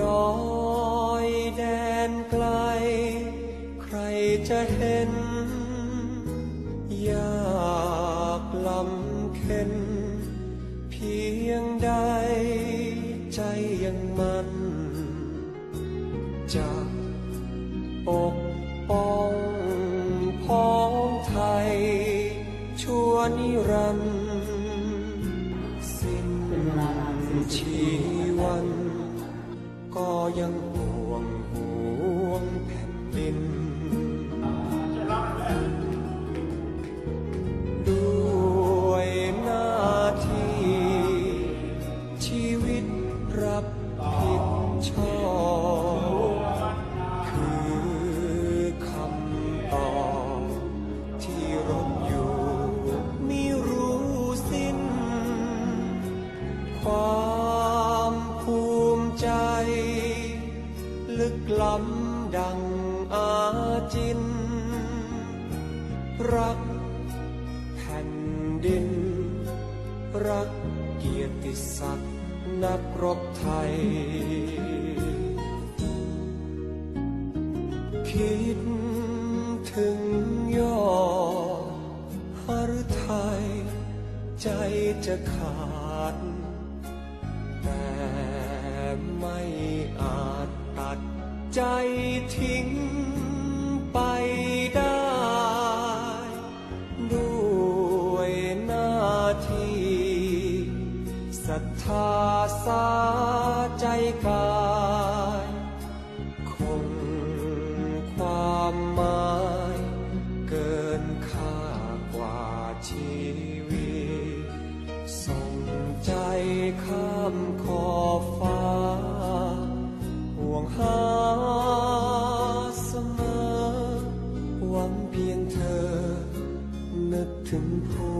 ดอยแดนไกล ใครจะเห็นอยากลำเค็นเพียงใดใจยังมันจะปกป้องพ้องไทยชั่วนิรันดร์ วงห่วงแผ่นดิน รักแผ่นดิน รักเกียรติศักดิ์นักรบไทย คิดถึงยอดหฤทัยใจจะขาด แต่ไม่อาจตัดใจทิ้ง ศรัทธาสาใจกายคงความหมายเกินค่ากว่าชีวิตส่งใจข้ามขอบฟ้า ห่วงหาเสมอหวังเพียงเธอ นึกถึงผู้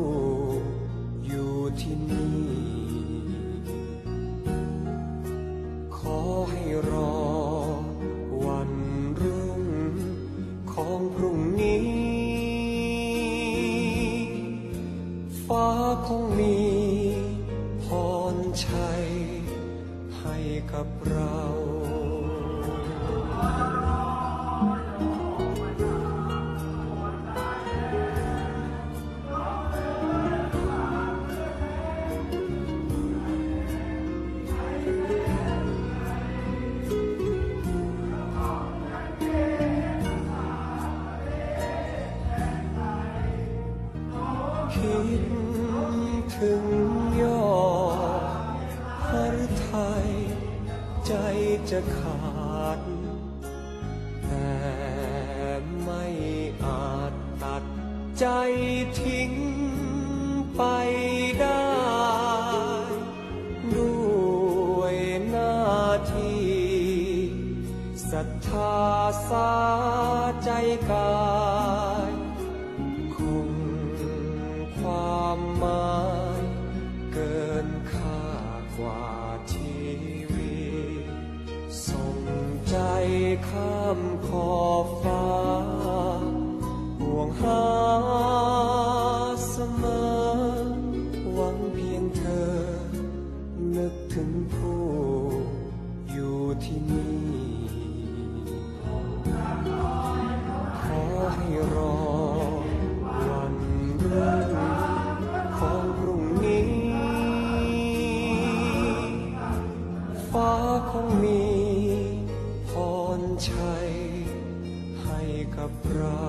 คงมีพรชัยให้กับเราคิด ถึงยอดหฤทัยใจจะขาด แต่ไม่อาจตัดใจทิ้งไปได้ ด้วยหน้าที่ศรัทธาสาใจกา กว่าชีวิตส่งใจข้ามขอบฟ้าห่วงหา กับเรา